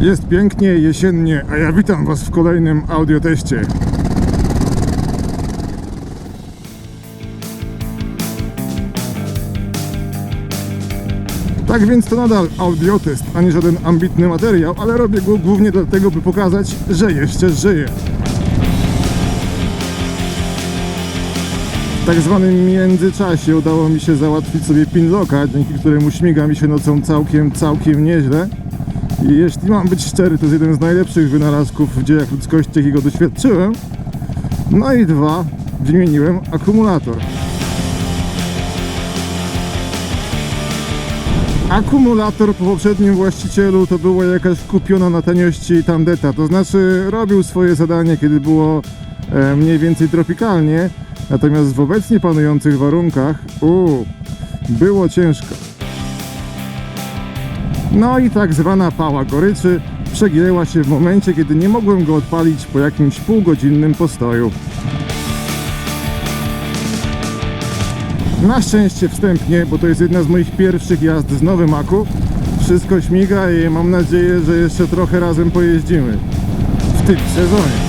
Jest pięknie, jesiennie, a ja witam Was w kolejnym audioteście. Tak więc to nadal audiotest, a nie żaden ambitny materiał, ale robię go głównie dlatego, by pokazać, że jeszcze żyję. W tak zwanym międzyczasie udało mi się załatwić sobie pinlocka, dzięki któremu śmiga mi się nocą całkiem, całkiem nieźle. Jeśli mam być szczery, to jest jeden z najlepszych wynalazków w dziejach ludzkości, jakiego doświadczyłem. No i dwa, wymieniłem akumulator. Akumulator po poprzednim właścicielu to była jakaś kupiona na taniości tandeta, to znaczy robił swoje zadanie, kiedy było e, mniej więcej tropikalnie, natomiast w obecnie panujących warunkach, uu, było ciężko. No i tak zwana pała goryczy przegięła się w momencie, kiedy nie mogłem go odpalić po jakimś półgodzinnym postoju. Na szczęście wstępnie, bo to jest jedna z moich pierwszych jazd z nowym Aku. Wszystko śmiga i mam nadzieję, że jeszcze trochę razem pojeździmy w tym sezonie.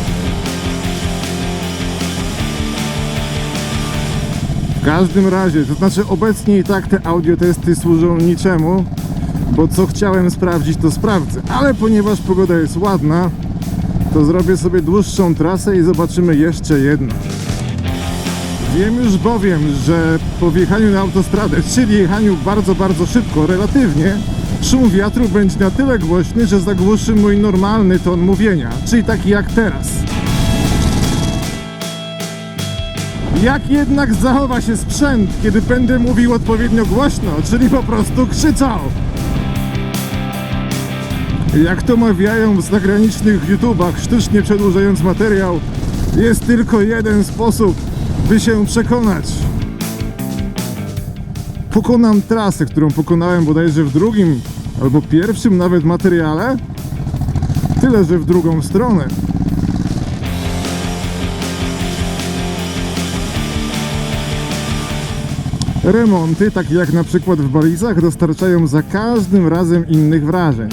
W każdym razie, to znaczy obecnie i tak te audiotesty służą niczemu, bo co chciałem sprawdzić, to sprawdzę. Ale ponieważ pogoda jest ładna, to zrobię sobie dłuższą trasę i zobaczymy jeszcze jedno. Wiem już bowiem, że po wjechaniu na autostradę, czyli jechaniu bardzo, bardzo szybko, relatywnie, szum wiatru będzie na tyle głośny, że zagłuszy mój normalny ton mówienia, czyli taki jak teraz. Jak jednak zachowa się sprzęt, kiedy będę mówił odpowiednio głośno, czyli po prostu krzyczał? Jak to mawiają w zagranicznych YouTubach, sztucznie przedłużając materiał, jest tylko jeden sposób, by się przekonać. Pokonam trasę, którą pokonałem bodajże w drugim albo pierwszym nawet materiale, tyle że w drugą stronę. Remonty, takie jak na przykład w Balizach, dostarczają za każdym razem innych wrażeń.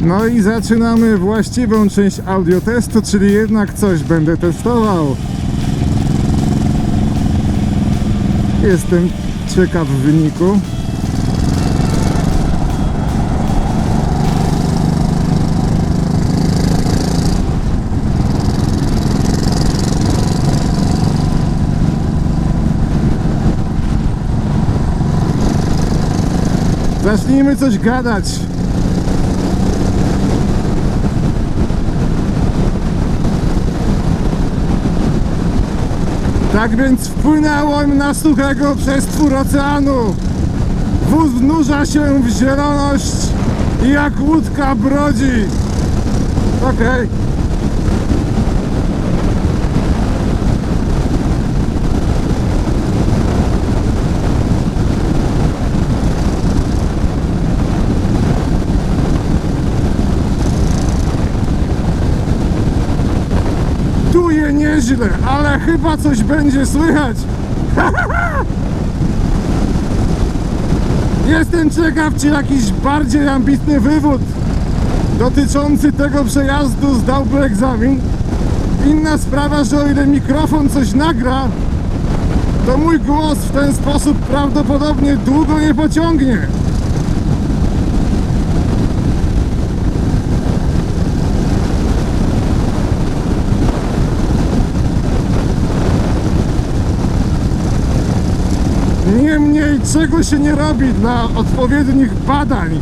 No i zaczynamy właściwą część audiotestu, czyli jednak coś będę testował. Jestem ciekaw wyniku. Zacznijmy coś gadać. Tak więc wpłynęłem na suchego przestwór oceanu. Wóz nurza się w zieloność i jak łódka brodzi. Okej. Tuje ale chyba coś będzie słychać. Jestem ciekaw, czy jakiś bardziej ambitny wywód dotyczący tego przejazdu zdałby egzamin. Inna sprawa, że o ile mikrofon coś nagra, to mój głos w ten sposób prawdopodobnie długo nie pociągnie. Niemniej czego się nie robi dla odpowiednich badań.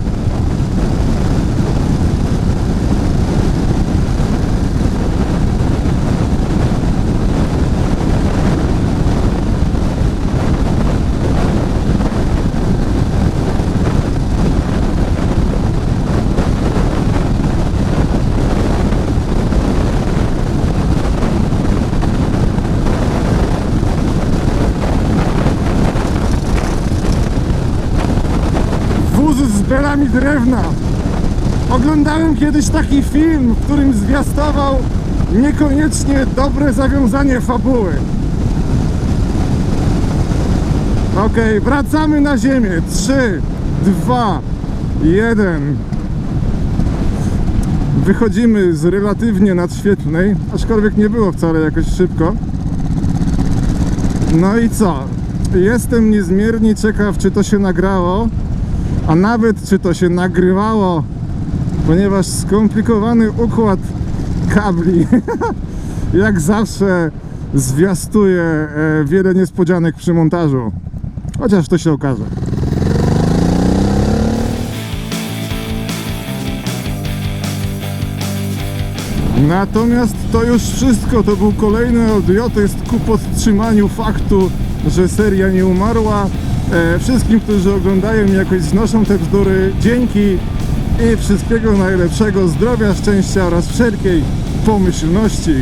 Belami drewna. Oglądałem kiedyś taki film, w którym zwiastował niekoniecznie dobre zawiązanie fabuły. Okej, wracamy na ziemię. 3, 2, jeden. Wychodzimy z relatywnie nadświetlnej, aczkolwiek nie było wcale jakoś szybko. No i co? Jestem niezmiernie ciekaw, czy to się nagrało, a nawet czy to się nagrywało, ponieważ skomplikowany układ kabli, jak zawsze, zwiastuje e, wiele niespodzianek przy montażu. Chociaż to się okaże. Natomiast to już wszystko, to był kolejny audiotest ku podtrzymaniu faktu, że seria nie umarła. E, wszystkim, którzy oglądają i jakoś znoszą te bzdury, dzięki i wszystkiego najlepszego, zdrowia, szczęścia oraz wszelkiej pomyślności.